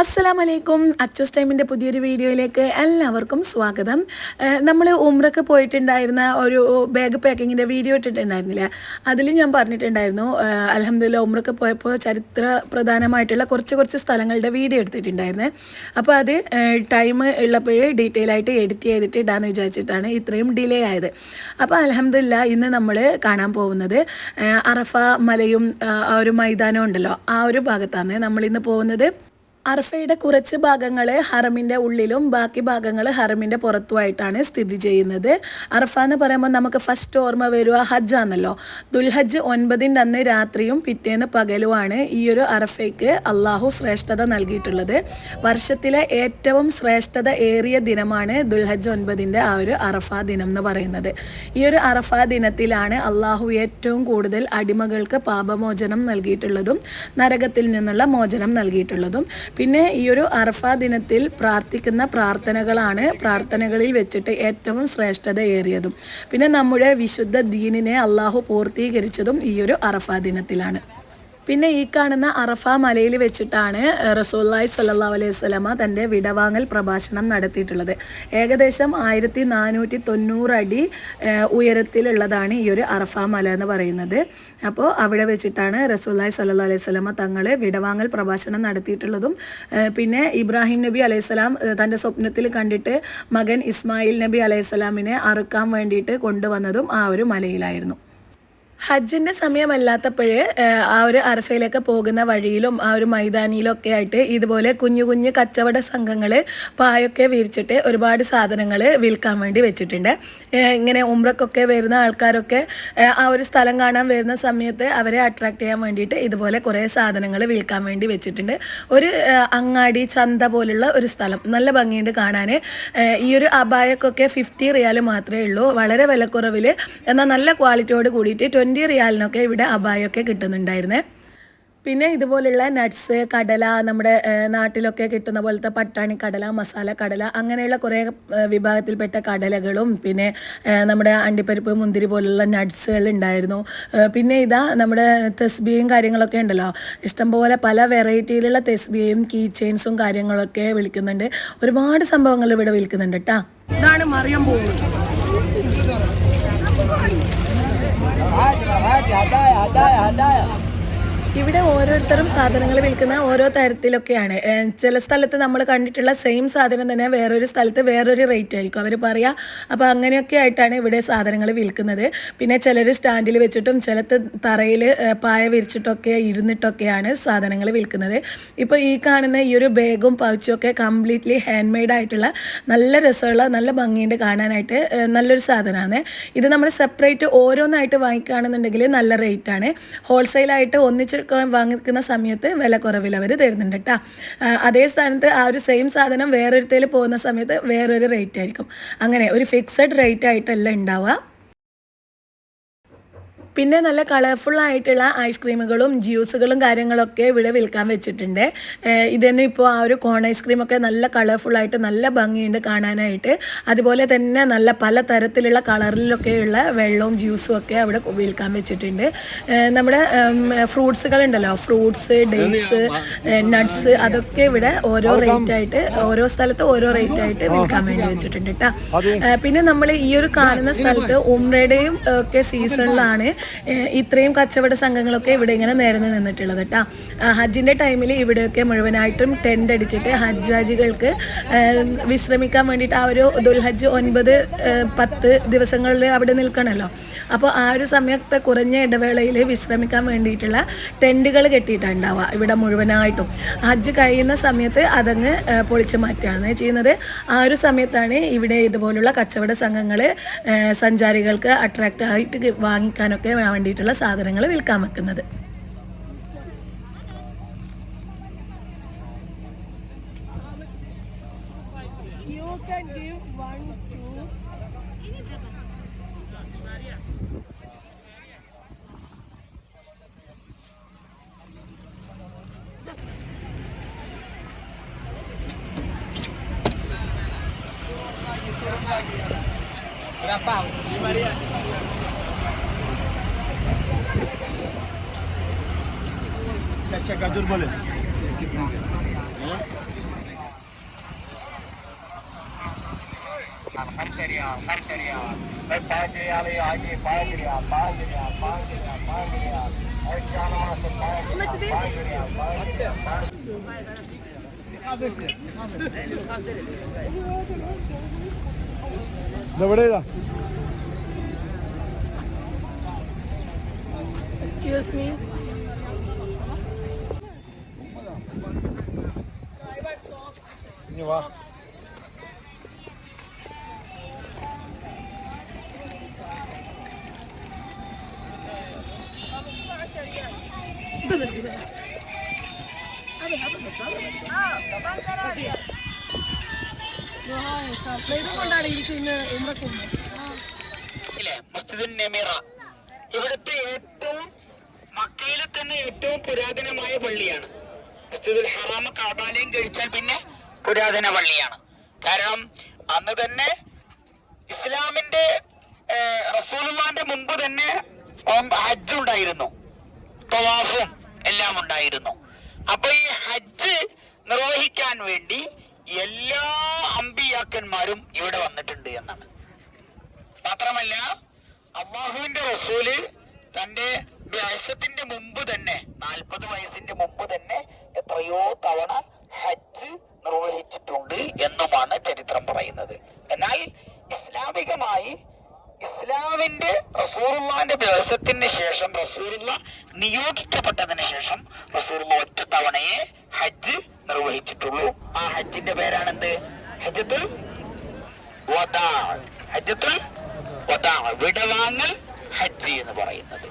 അസ്സലാമലൈക്കും. അച്ചസ് ടൈമിന്റെ പുതിയൊരു വീഡിയോയിലേക്ക് എല്ലാവർക്കും സ്വാഗതം. നമ്മൾ ഉമ്രക്ക് പോയിട്ടുണ്ടായിരുന്ന ഒരു ബാഗ് പാക്കിങ്ങിന്റെ വീഡിയോ ഇട്ടിട്ടുണ്ടായിരുന്നില്ല. അതിൽ ഞാൻ പറഞ്ഞിട്ടുണ്ടായിരുന്നു അലഹമ്മദില്ല ഉമ്രക്ക് പോയപ്പോൾ ചരിത്ര പ്രധാനമായിട്ടുള്ള കുറച്ച് കുറച്ച് സ്ഥലങ്ങളുടെ വീഡിയോ എടുത്തിട്ടുണ്ടായിരുന്നേ. അപ്പോൾ അത് ടൈം ഉള്ളപ്പോഴേ ഡീറ്റെയിൽ ആയിട്ട് എഡിറ്റ് ചെയ്തിട്ട് ഇടാന്ന് വിചാരിച്ചിട്ടാണ് ഇത്രയും ഡിലേ ആയത്. അപ്പോൾ അലഹമ്മദില്ല ഇന്ന് നമ്മൾ കാണാൻ പോകുന്നത് അറഫ മലയും ആ, ഒരു മൈതാനം ഉണ്ടല്ലോ ആ ഒരു ഭാഗത്താണ് നമ്മളിന്ന് പോകുന്നത്. അർഫയുടെ കുറച്ച് ഭാഗങ്ങൾ ഹറമിന്റെ ഉള്ളിലും ബാക്കി ഭാഗങ്ങൾ ഹറമിന്റെ പുറത്തുമായിട്ടാണ് സ്ഥിതി ചെയ്യുന്നത്. അർഫ എന്ന് പറയുമ്പോൾ നമുക്ക് ഫസ്റ്റ് ഓർമ്മ വരിക ഹജ്ജാണല്ലോ ദുൽഹജ്ജ് ഒൻപതിന്റെ അന്ന് രാത്രിയും പിറ്റേന്ന് പകലുമാണ് ഈ ഒരു അറഫയ്ക്ക് അള്ളാഹു ശ്രേഷ്ഠത നൽകിയിട്ടുള്ളത്. വർഷത്തിലെ ഏറ്റവും ശ്രേഷ്ഠത ഏറിയ ദിനമാണ് ദുൽഹജ്ജ് ഒൻപതിന്റെ ആ ഒരു അറഫ ദിനം എന്ന് പറയുന്നത്. ഈ ഒരു അറഫ ദിനത്തിലാണ് അള്ളാഹു ഏറ്റവും കൂടുതൽ അടിമകൾക്ക് പാപമോചനം നൽകിയിട്ടുള്ളതും നരകത്തിൽ നിന്നുള്ള മോചനം നൽകിയിട്ടുള്ളതും. പിന്നെ ഈ ഒരു അർഫ ദിനത്തിൽ പ്രാർത്ഥിക്കുന്ന പ്രാർത്ഥനകളാണ് പ്രാർത്ഥനകളിൽ വെച്ചിട്ട് ഏറ്റവും ശ്രേഷ്ഠതയേറിയതും. പിന്നെ നമ്മുടെ വിശുദ്ധ ദീനിനെ അള്ളാഹു പൂർത്തീകരിച്ചതും ഈ ഒരു അറഫ ദിനത്തിലാണ്. പിന്നെ ഈ കാണുന്ന അറഫ മലയിൽ വെച്ചിട്ടാണ് റസൂല്ലായ് സല്ലാ അലൈഹി സ്വലമ തന്റെ വിടവാങ്ങൽ പ്രഭാഷണം നടത്തിയിട്ടുള്ളത്. ഏകദേശം ആയിരത്തി നാനൂറ്റി തൊണ്ണൂറ് അടി ഉയരത്തിലുള്ളതാണ് ഈ ഒരു അറഫ മല എന്ന് പറയുന്നത്. അപ്പോൾ അവിടെ വെച്ചിട്ടാണ് റസൂല്ലായ് സല്ലാ അലൈഹി സ്വലമ തങ്ങൾ വിടവാങ്ങൽ പ്രഭാഷണം നടത്തിയിട്ടുള്ളതും പിന്നെ ഇബ്രാഹിം നബി അലൈഹി സ്വലാം തന്റെ സ്വപ്നത്തിൽ കണ്ടിട്ട് മകൻ ഇസ്മായിൽ നബി അലൈഹി സ്വലാമിനെ അറുക്കാൻ വേണ്ടിയിട്ട് കൊണ്ടുവന്നതും ആ ഒരു മലയിലായിരുന്നു. ഹജ്ജിന്റെ സമയമല്ലാത്തപ്പോഴേ ആ ഒരു അറഫയിലേക്ക് പോകുന്ന വഴിയിലും ആ ഒരു മൈതാനിയിലും ഒക്കെ ആയിട്ട് ഇതുപോലെ കുഞ്ഞു കുഞ്ഞു കച്ചവട സംഘങ്ങൾ പായൊക്കെ വിരിച്ചിട്ട് ഒരുപാട് സാധനങ്ങൾ വിൽക്കാൻ വേണ്ടി വെച്ചിട്ടുണ്ട്. ഇങ്ങനെ ഉമ്രക്കൊക്കെ വരുന്ന ആൾക്കാരൊക്കെ ആ ഒരു സ്ഥലം കാണാൻ വരുന്ന സമയത്ത് അവരെ അട്രാക്ട് ചെയ്യാൻ വേണ്ടിയിട്ട് ഇതുപോലെ കുറേ സാധനങ്ങൾ വിൽക്കാൻ വേണ്ടി വെച്ചിട്ടുണ്ട്. ഒരു അങ്ങാടി ചന്ത പോലുള്ള ഒരു സ്ഥലം. നല്ല ഭംഗിയുണ്ട് കാണാൻ ഈ ഒരു അബായക്കൊക്കെ ഫിഫ്റ്റി റിയാൽ മാത്രമേ ഉള്ളൂ. വളരെ വിലക്കുറവിൽ എന്നാൽ നല്ല ക്വാളിറ്റിയോട് കൂടിയിട്ട് ട്വന്റി റിയാലിനൊക്കെ ഇവിടെ അബായൊക്കെ കിട്ടുന്നുണ്ടായിരുന്നേ. പിന്നെ ഇതുപോലുള്ള നട്ട്സ് കടല നമ്മുടെ നാട്ടിലൊക്കെ കിട്ടുന്ന പോലത്തെ പട്ടാണി കടല മസാല കടല അങ്ങനെയുള്ള കുറേ വിഭാഗത്തിൽപ്പെട്ട കടലകളും പിന്നെ നമ്മുടെ അണ്ടിപ്പരിപ്പ് മുന്തിരി പോലുള്ള നട്ട്സുകൾ ഉണ്ടായിരുന്നു. പിന്നെ ഇതാ നമ്മുടെ തെസ്ബിയും കാര്യങ്ങളൊക്കെ ഉണ്ടല്ലോ. ഇഷ്ടംപോലെ പല വെറൈറ്റിയിലുള്ള തെസ്ബിയും കീ ചെയിൻസും കാര്യങ്ങളൊക്കെ വിൽക്കുന്നുണ്ട് ഒരുപാട് സംഭവങ്ങൾ ഇവിടെ വിൽക്കുന്നുണ്ട് കേട്ടോ ഇതാണ് മറിയം പോകുന്നത് હાદાય હાદાય હાદાય હાદાય ഇവിടെ ഓരോരുത്തരും സാധനങ്ങൾ വിൽക്കുന്ന ഓരോ തരത്തിലൊക്കെയാണ്. ചില സ്ഥലത്ത് നമ്മൾ കണ്ടിട്ടുള്ള സെയിം സാധനം തന്നെ വേറൊരു സ്ഥലത്ത് വേറൊരു റേറ്റ് ആയിരിക്കും. അവർ പറയാം അപ്പോൾ അങ്ങനെയൊക്കെ ആയിട്ടാണ് ഇവിടെ സാധനങ്ങൾ വിൽക്കുന്നത്. പിന്നെ ചിലർ സ്റ്റാൻഡിൽ വെച്ചിട്ടും ചിലത്ത് തറയിൽ പായ വിരിച്ചിട്ടൊക്കെ ഇരുന്നിട്ടൊക്കെയാണ് സാധനങ്ങൾ വിൽക്കുന്നത്. ഇപ്പോൾ ഈ കാണുന്ന ഈ ഒരു ബാഗും പൗച്ചും ഒക്കെ കംപ്ലീറ്റ്ലി ഹാൻഡ് മെയ്ഡ് ആയിട്ടുള്ള നല്ല രസമുള്ള നല്ല ഭംഗിയുണ്ട് കാണാനായിട്ട് നല്ലൊരു സാധനമാണ്. ഇത് നമ്മൾ സെപ്പറേറ്റ് ഓരോന്നായിട്ട് വാങ്ങിക്കുകയാണെന്നുണ്ടെങ്കിൽ നല്ല റേറ്റാണ് ഹോൾസെയിലായിട്ട് ഒന്നിച്ച് ക- വാങ്ങിക്കുന്ന സമയത്ത് വില കുറവിൽ അവർ തരുന്നുണ്ട് കേട്ടോ അതേ സ്ഥാനത്ത് ആ ഒരു സെയിം സാധനം വേറൊരുത്തേൽ പോകുന്ന സമയത്ത് വേറൊരു റേറ്റ് ആയിരിക്കും. അങ്ങനെ ഒരു ഫിക്സഡ് റേറ്റ് ആയിട്ടല്ല ഉണ്ടാവുക പിന്നെ നല്ല കളർഫുൾ ആയിട്ടുള്ള ഐസ്ക്രീമുകളും ജ്യൂസുകളും കാര്യങ്ങളൊക്കെ ഇവിടെ വിൽക്കാൻ വെച്ചിട്ടുണ്ട്. ഇതന്നെ ഇത് തന്നെ ഇപ്പോൾ ആ ഒരു കോൺ ഐസ്ക്രീമൊക്കെ നല്ല കളർഫുൾ ആയിട്ട് നല്ല ഭംഗിയുണ്ട് കാണാനായിട്ട്. അതുപോലെ തന്നെ നല്ല പല തരത്തിലുള്ള കളറിലൊക്കെയുള്ള വെള്ളവും ജ്യൂസും ഒക്കെ അവിടെ വിൽക്കാൻ വെച്ചിട്ടുണ്ട്. നമ്മുടെ ഫ്രൂട്ട്സുകൾ ഉണ്ടല്ലോ ഫ്രൂട്ട്സ് ഡേറ്റ്സ് നട്ട്സ് അതൊക്കെ ഇവിടെ ഓരോ റേറ്റ് ആയിട്ട് ഓരോ സ്ഥലത്ത് ഓരോ റേറ്റ് ആയിട്ട് വിൽക്കാൻ വേണ്ടി വെച്ചിട്ടുണ്ട് കേട്ടോ പിന്നെ നമ്മൾ ഈ ഒരു കാണുന്ന സ്ഥലത്ത് ഉമ്രയുടെയും ഒക്കെ സീസണിലാണ് ഇത്രയും കച്ചവട സംഘങ്ങളൊക്കെ ഇവിടെ ഇങ്ങനെ നേരം നിന്നിട്ടുള്ളത് കേട്ടോ ഹജ്ജിന്റെ ടൈമിൽ ഇവിടെയൊക്കെ മുഴുവനായിട്ടും ടെന്റ് അടിച്ചിട്ട് ഹജ്ജാജികൾക്ക് വിശ്രമിക്കാൻ വേണ്ടിയിട്ട് ആ ഒരു ദുൽഹജ്ജ് ഒൻപത് പത്ത് ദിവസങ്ങളിൽ അവിടെ നിൽക്കണമല്ലോ അപ്പോൾ ആ ഒരു സമയത്തെ കുറഞ്ഞ ഇടവേളയിൽ വിശ്രമിക്കാൻ വേണ്ടിയിട്ടുള്ള ടെന്റുകൾ കെട്ടിയിട്ടാണ് ഉണ്ടാവുക ഇവിടെ മുഴുവനായിട്ടും. ഹജ്ജ് കഴിയുന്ന സമയത്ത് അതങ്ങ് പൊളിച്ചു പൊളിച്ച് മാറ്റുകയാണ്. ചെയ്യുന്നത് ആ ഒരു സമയത്താണ് ഇവിടെ ഇതുപോലുള്ള കച്ചവട സംഘങ്ങൾ സഞ്ചാരികൾക്ക് അട്രാക്റ്റ് ആയിട്ട് വാങ്ങിക്കാനൊക്കെ വേണ്ടിയിട്ടുള്ള സാധനങ്ങൾ വിൽക്കാൻ വെക്കുന്നത്. Berapa? Lima rial. कैसे गाजर बोले खम्स रियाल खम्स रियाल भाई पाँच रियाल ये आगे पाँच रियाल पाँच रियाल पाँच रियाल पाँच रियाल और चार वहाँ से पाँच रियाल पाँच रियाल पाँच रियाल पाँच रियाल खम्स रियाल ഇതെവിടെ ഇതാ. എക്സ്ക്യൂസ് മീ ഇനി വാ. ഇവിടുത്തെ ഏറ്റവും മക്കയിലെ തന്നെ ഏറ്റവും പുരാതനമായ പള്ളിയാണ്. മസ്ജിദുൽ ഹറാമ കാബാലയം കഴിച്ചാൽ പിന്നെ പുരാതന പള്ളിയാണ്. കാരണം അന്ന് തന്നെ ഇസ്ലാമിന്റെ റസൂലുള്ളാന്റെ മുമ്പ് തന്നെ ഹജ്ജ് ഉണ്ടായിരുന്നു. തവാഫും എല്ലാം ഉണ്ടായിരുന്നു. അപ്പൊ ഈ ഹജ്ജ് നിർവഹിക്കാൻ വേണ്ടി എല്ലാ അമ്പിയാക്കന്മാരും ഇവിടെ വന്നിട്ടുണ്ട് എന്നാണ്. മാത്രമല്ല അള്ളാഹുവിന്റെ റസൂൽ തന്റെ വയസ്സത്തിന്റെ മുമ്പ് തന്നെ നാൽപ്പത് വയസ്സിന്റെ മുമ്പ് തന്നെ എത്രയോ തവണ ഹജ്ജ് നിർവഹിച്ചിട്ടുണ്ട് എന്നുമാണ് ചരിത്രം പറയുന്നത്. എന്നാൽ ഇസ്ലാമികമായി ഇസ്ലാമിന്റെ റസൂറുള്ളാന്റെ ദിവസത്തിന് ശേഷം റസൂറുള്ള നിയോഗിക്കപ്പെട്ടതിന് ശേഷം റസൂറുള്ള ഒറ്റ തവണയെ ഹജ്ജ് നിർവഹിച്ചിട്ടുള്ളൂ. ആ ഹജ്ജിന്റെ പേരാണെന്ത്? ഹജ്ജത്തുൽ ഹജ്ജത്തുൽ വിടവാങ്ങൽ ഹജ്ജ് എന്ന് പറയുന്നത്.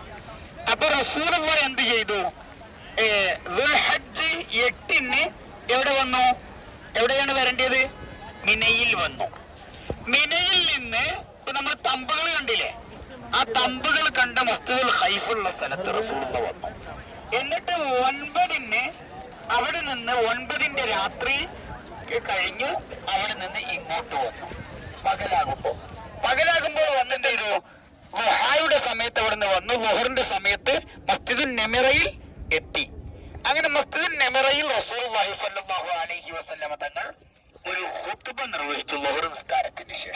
അപ്പൊ റസൂർ എന്ത് ചെയ്തു? ഹജ്ജ് എട്ടിന് എവിടെ വന്നു? എവിടെയാണ് വരേണ്ടത്? മിനയിൽ വന്നു. മിനയിൽ നിന്ന് നമ്മൾ തമ്പുകൾ കണ്ടില്ലേ? ആ തമ്പുകൾ കണ്ട മസ്ജിദുൽ ഹൈഫുള്ള സ്ഥലത്ത് റസൂർ വന്നു. എന്നിട്ട് ഒൻപതിന് അവിടെ നിന്ന് ഒൻപതിന്റെ രാത്രി കഴിഞ്ഞു അവിടെ നിന്ന് ഇങ്ങോട്ട് വന്നു. പകലാകുമ്പോ. പകലാകുമ്പോ വന്നെന്ത് ചെയ്തു? ലുഹായുടെ സമയത്ത് അവിടുന്ന് വന്നു. ലുഹറിന്റെ സമയത്ത് മസ്ജിദുൻ നെമിറയിൽ എത്തി. അങ്ങനെ മസ്ജിദുൻ നെമിറയിൽ സ്വല്ലല്ലാഹു അലൈഹി വസല്ലമ തങ്ങൾ ഒരു ഹുത്തുബ നിർവഹിച്ചു ലുഹർ നിസ്കാരത്തിന് ശേഷം.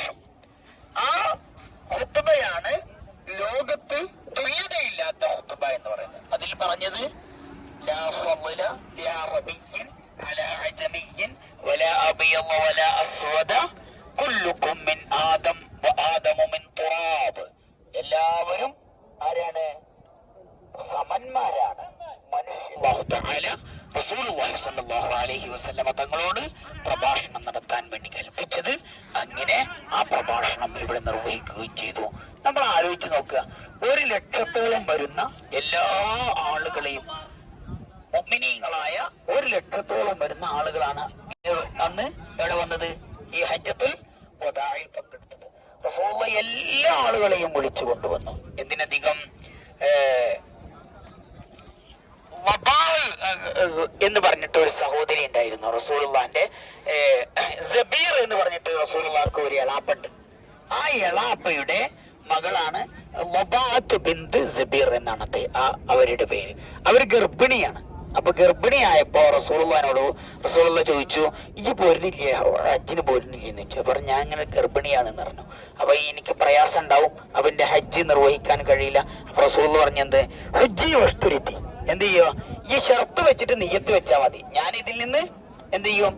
സ്വല്ലല്ലാഹു അലൈഹി വസല്ലമ തങ്ങളോട് പ്രഭാഷണം നടത്താൻ വേണ്ടി കൽപ്പിച്ചത് അങ്ങനെ ആ പ്രഭാഷണം ഇവിടെ നിർവഹിക്കുകയും ചെയ്തു. നമ്മൾ ആലോചിച്ച് നോക്കുക. ഒരു ലക്ഷത്തോളം വരുന്ന എല്ലാ ആളുകളെയും മുഅ്മിനീങ്ങളായ ഒരു ലക്ഷത്തോളം വരുന്ന ആളുകളാണ് അന്ന് എവിടെ വന്നത്. ഈ ഹജ്ജത്തുൽ പങ്കെടുത്തത്. എല്ലാ ആളുകളെയും വിളിച്ചു കൊണ്ടുവന്നു. എന്തിനധികം എന്ന് പറഞ്ഞിട്ട് ഒരു സഹോദരി ഉണ്ടായിരുന്നു. റസൂലുള്ളാന്റെ സബീർ എന്ന് പറഞ്ഞിട്ട് റസൂലുള്ളാർക്ക് ഒരു എളാപ്പുണ്ട്. ആ എളാപ്പയുടെ മകളാണ് വബാത്ത് ബിന്ത് സബീർ എന്നാണ് അവരുടെ പേര്. അവർ ഗർഭിണിയാണ്. അപ്പൊ ഗർഭിണിയായപ്പോ റസൂലുള്ളാനോട് റസൂലുള്ള ചോദിച്ചു ഈ പോരുന്നില്ലേ? ഹജ്ജിന് പോരുന്നില്ലേ? എന്ന് ചോദിച്ചു. പറഞ്ഞു ഞാൻ ഇങ്ങനെ ഗർഭിണിയാണെന്ന് പറഞ്ഞു. അപ്പൊ എനിക്ക് പ്രയാസം ഉണ്ടാവും. അവന്റെ ഹജ്ജ് നിർവഹിക്കാൻ കഴിയില്ല. അപ്പൊ റസൂലുള്ള പറഞ്ഞെന്ത്? ഹജ്ജി വസ്തുരുത്തി. എന്ത് ചെയ്യോ? ഈ ഷെർത്ത് വെച്ചിട്ട് നെയ്യത്ത് വെച്ചാൽ മതി. ഞാൻ ഇതിൽ നിന്ന് എന്ത് ചെയ്യും?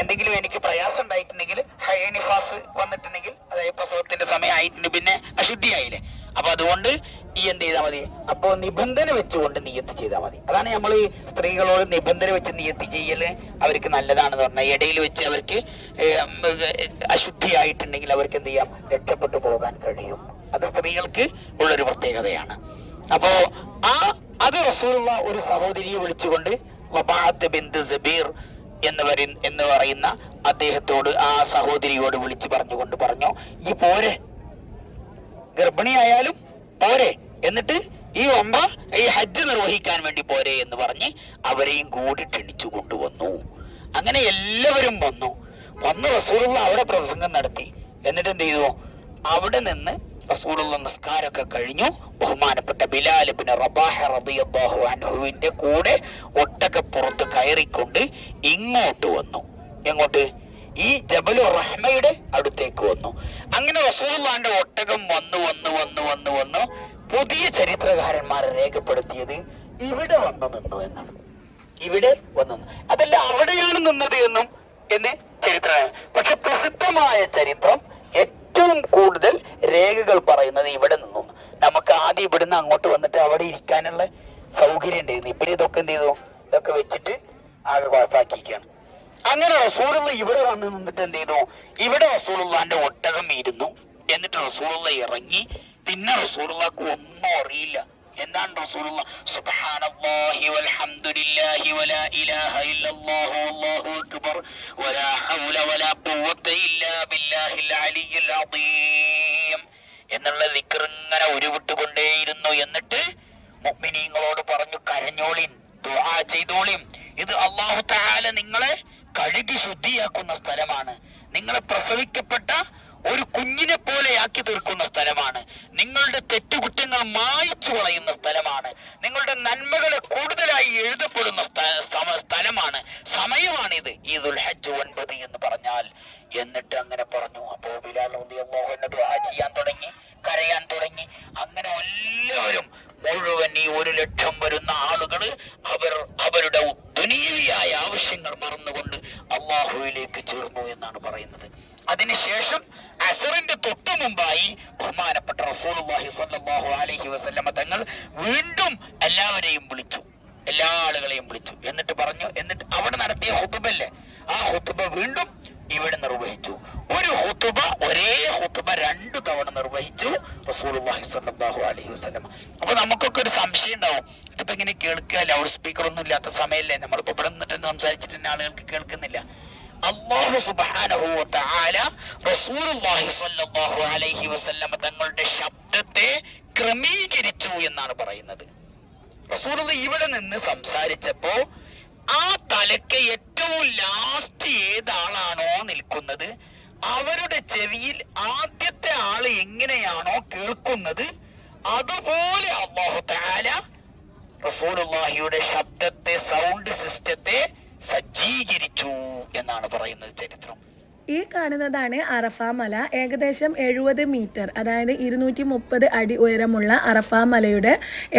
എന്തെങ്കിലും എനിക്ക് പ്രയാസം ഉണ്ടായിട്ടുണ്ടെങ്കിൽ ഹൈനിഫാസ് വന്നിട്ടുണ്ടെങ്കിൽ അതായത് പ്രസവത്തിന്റെ സമയമായിട്ടുണ്ട് പിന്നെ അശുദ്ധിയായില്ലേ? അപ്പൊ അതുകൊണ്ട് ഈ എന്ത് ചെയ്താൽ മതി? അപ്പോ നിബന്ധന വെച്ചുകൊണ്ട് നിയത്ത് ചെയ്താൽ മതി. അതാണ് നമ്മൾ ഈ സ്ത്രീകളോട് നിബന്ധന വെച്ച് നിയത്ത് ചെയ്യൽ അവർക്ക് നല്ലതാണെന്ന് പറഞ്ഞാൽ ഇടയിൽ വെച്ച് അവർക്ക് അശുദ്ധിയായിട്ടുണ്ടെങ്കിൽ അവർക്ക് എന്ത് ചെയ്യാം? രക്ഷപ്പെട്ടു പോകാൻ കഴിയും. അത് സ്ത്രീകൾക്ക് ഉള്ളൊരു പ്രത്യേകതയാണ്. അപ്പോ ആ അത് റസൂലുള്ള ഒരു സഹോദരിയെ വിളിച്ചുകൊണ്ട് വബാഅത്ത് ബിന്ത് സബീർ എന്ന് വരി എന്ന് പറയുന്ന അദ്ദേഹത്തോട് ആ സഹോദരിയോട് വിളിച്ചു പറഞ്ഞുകൊണ്ട് പറഞ്ഞു ഈ പോരെ. ഗർഭിണിയായാലും പോരെ. എന്നിട്ട് ഈ ഒമ്പ ഈ ഹജ്ജ് നിർവഹിക്കാൻ വേണ്ടി പോരെ എന്ന് പറഞ്ഞ് അവരെയും കൂടി ക്ഷണിച്ചു കൊണ്ടുവന്നു. അങ്ങനെ എല്ലാവരും വന്നു. വന്ന് റസൂലുള്ള അവിടെ പ്രസംഗം നടത്തി. എന്നിട്ട് എന്ത് ചെയ്തു? അവിടെ നിന്ന് റസൂലുള്ള നിസ്കാരമൊക്കെ കഴിഞ്ഞു. ബഹുമാനപ്പെട്ട ബിലാൽ റബാഹ റളിയല്ലാഹു അൻഹുവിന്റെ കൂടെ ഒട്ടകപ്പുറത്ത് കയറിക്കൊണ്ട് ഇങ്ങോട്ട് വന്നു. എങ്ങോട്ട്? ഈ ജബലു റഹ്മയുടെ അടുത്തേക്ക് വന്നു. അങ്ങനെ റസൂലുള്ളാന്റെ ഒട്ടകം വന്നു വന്നു വന്നു വന്നു വന്നു. പുതിയ ചരിത്രകാരന്മാരെ രേഖപ്പെടുത്തിയത് ഇവിടെ വന്നു നിന്നു എന്നാണ്. ഇവിടെ വന്നു. അതല്ല അവിടെയാണ് നിന്നത് എന്നും എന്ന് ചരിത്ര പക്ഷെ പ്രസിദ്ധമായ ചരിത്രം ഏറ്റവും കൂടുതൽ രേഖകൾ പറയുന്നത് ഇവിടെ നിന്നു. നമുക്ക് ആദ്യം ഇവിടുന്ന് അങ്ങോട്ട് വന്നിട്ട് അവിടെ ഇരിക്കാനുള്ള സൗകര്യം ഉണ്ടായിരുന്നു ഇപ്പൊ ഇതൊക്കെ എന്ത് ചെയ്തു? ഇതൊക്കെ വെച്ചിട്ട് ആകെ കുഴപ്പാക്കിയിരിക്കുകയാണ് അങ്ങനെ റസൂലുള്ള ഇവിടെ വന്ന് നിന്നിട്ട് എന്ത് ചെയ്തു? ഇവിടെ റസൂലുള്ളാന്റെ ഒട്ടകം ഇരുന്നു. എന്നിട്ട് റസൂലുള്ള ഇറങ്ങി. പിന്നെ റസൂലുള്ളാക്ക് ഒന്നും അറിയില്ല. എന്താണ് റസൂലുള്ള? സുബ്ഹാനല്ലാഹി വൽഹംദുലില്ലാഹി വലാ ഇലാഹ ഇല്ലല്ലാഹു അല്ലാഹു അക്ബർ. വലാ ഹൗല വലാ ഖുവത ഇല്ലാ ബില്ലാഹിൽ അലിയ്യിൽ അദീം. എന്നുള്ള ദിക്ർ ഇങ്ങനെ ഉരുവിട്ടുകൊണ്ടേയിരുന്നു. എന്നിട്ട് മുഅ്മിനീങ്ങളോട് പറഞ്ഞു കരഞ്ഞോളിൻ ദുആ ചെയ്തോളിൻ. ഇത് അല്ലാഹു തആല നിങ്ങളെ കഴുകി ശുദ്ധിയാക്കുന്ന സ്ഥലമാണ്. നിങ്ങളെ പ്രസവിക്കപ്പെട്ട ഒരു കുഞ്ഞിനെ പോലെ ആക്കി തീർക്കുന്ന സ്ഥലമാണ്. നിങ്ങളുടെ തെറ്റുകുറ്റങ്ങൾ മായ്ച്ചു കളയുന്ന സ്ഥലമാണ്. നിങ്ങളുടെ നന്മകളെ കൂടുതലായി എഴുതപ്പെടുന്ന സ്ഥലമാണ്. സമയമാണിത്. ഈദുൽ ഹജ്ജ് ഒൻപത് എന്ന് പറഞ്ഞാൽ. എന്നിട്ട് അങ്ങനെ പറഞ്ഞു. അപ്പോ ബിലാൽ ചെയ്യാൻ തുടങ്ങി കരയാൻ തുടങ്ങി അങ്ങനെ എല്ലാവരും മുഴുവൻ ഈ ഒരു ലക്ഷം വരുന്ന ആളുകൾ അവർ അവരുടെ ദുനീവിയായ ആവശ്യങ്ങൾ മറന്നുകൊണ്ട് അള്ളാഹുവിലേക്ക് ചേർന്നു എന്നാണ് പറയുന്നത് അതിനുശേഷം അസറിന്റെ തൊട്ടു മുമ്പായി ബഹുമാനപ്പെട്ട റസൂലുള്ളാഹി സ്വല്ലല്ലാഹു അലൈഹി വസല്ലമ തങ്ങൾ വീണ്ടും എല്ലാവരെയും വിളിച്ചു എല്ലാ ആളുകളെയും വിളിച്ചു എന്നിട്ട് പറഞ്ഞു എന്നിട്ട് അവിടെ നടത്തിയ ഹുത്തുബല്ലേ ആ ഹുത്തുബ വീണ്ടും ഇവിടെ നിർവഹിച്ചു. ഒരു ഹുത്തുബ ഒരേ ഹുത്തുബ രണ്ടു തവണ നിർവഹിച്ചു റസൂലുള്ളാഹി സ്വല്ലല്ലാഹു അലൈഹി വസല്ലം. അപ്പൊ നമുക്കൊക്കെ ഒരു സംശയം ഉണ്ടാവും. ഇതിപ്പോ ഇങ്ങനെ കേൾക്കുക ലൗഡ് സ്പീക്കർ ഒന്നും ഇല്ലാത്ത സമയമല്ലേ നമ്മളിപ്പോ ഇവിടെ നിന്നിട്ട് സംസാരിച്ചിട്ട് തന്നെ ആളുകൾക്ക് കേൾക്കുന്നില്ല. അള്ളാഹു സുബ്ഹാനഹു താല റസൂലുള്ളാഹി സ്വല്ലല്ലാഹു അലൈഹി വസല്ലം തങ്ങളുടെ ശബ്ദത്തെ ക്രമീകരിച്ചു എന്നാണ് പറയുന്നത്. റസൂലുള്ള ഇവിടെ നിന്ന് സംസാരിച്ചപ്പോ ആ തലയ്ക്ക് ഏറ്റവും ലാസ്റ്റ് ഏതാളാണോ നിൽക്കുന്നത്? അവരുടെ ചെവിയിൽ ആദ്യത്തെ ആൾ എങ്ങനെയാണോ കേൾക്കുന്നത്? അതുപോലെ അള്ളാഹു റസൂലുള്ളാഹിയുടെ ശബ്ദത്തെ സൗണ്ട് സിസ്റ്റത്തെ സജ്ജീകരിച്ചു എന്നാണ് പറയുന്നത് ചരിത്രം. ഈ കാണുന്നതാണ് അറഫ മല. ഏകദേശം എഴുപത് മീറ്റർ അതായത് ഇരുന്നൂറ്റി മുപ്പത് അടി ഉയരമുള്ള അറഫ മലയുടെ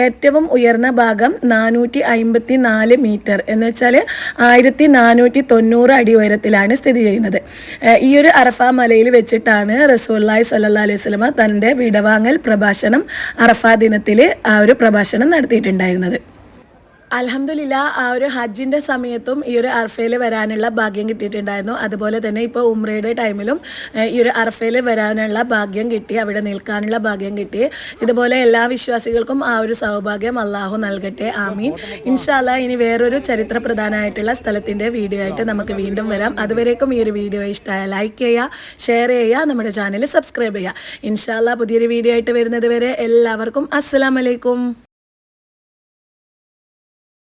ഏറ്റവും ഉയർന്ന ഭാഗം നാനൂറ്റി അമ്പത്തി നാല് മീറ്റർ. എന്ന് വെച്ചാൽ ആയിരത്തി നാനൂറ്റി തൊണ്ണൂറ് അടി ഉയരത്തിലാണ് സ്ഥിതി ചെയ്യുന്നത്. ഈ ഒരു അറഫ മലയിൽ വെച്ചിട്ടാണ് റസൂല്ലായ് സല്ലാ അലൈഹി സ്വലമ തന്റെ വിടവാങ്ങൽ പ്രഭാഷണം അറഫ ദിനത്തിൽ ആ ഒരു പ്രഭാഷണം നടത്തിയിട്ടുണ്ടായിരുന്നത്. അലഹമില്ല ആ ഒരു ഹജ്ജിന്റെ സമയത്തും ഈ ഒരു അർഫയിൽ വരാനുള്ള ഭാഗ്യം കിട്ടിയിട്ടുണ്ടായിരുന്നു. അതുപോലെ തന്നെ ഇപ്പോൾ ഉമ്രയുടെ ടൈമിലും ഈ ഒരു അർഫയിൽ വരാനുള്ള ഭാഗ്യം കിട്ടി അവിടെ നിൽക്കാനുള്ള ഭാഗ്യം കിട്ടി. ഇതുപോലെ എല്ലാ വിശ്വാസികൾക്കും ആ ഒരു സൗഭാഗ്യം അള്ളാഹു നൽകട്ടെ. ആമീൻ. ഇൻഷാല്ല ഇനി വേറൊരു ചരിത്ര പ്രധാനമായിട്ടുള്ള സ്ഥലത്തിന്റെ വീഡിയോ ആയിട്ട് നമുക്ക് വീണ്ടും വരാം. അതുവരേക്കും ഈ ഒരു വീഡിയോ ഇഷ്ടമായ ലൈക്ക് ചെയ്യുക ഷെയർ ചെയ്യുക നമ്മുടെ ചാനൽ സബ്സ്ക്രൈബ് ചെയ്യുക. ഇൻഷാല്ല പുതിയൊരു വീഡിയോ ആയിട്ട് വരുന്നത് വരെ എല്ലാവർക്കും അസ്സലാമലൈക്കും.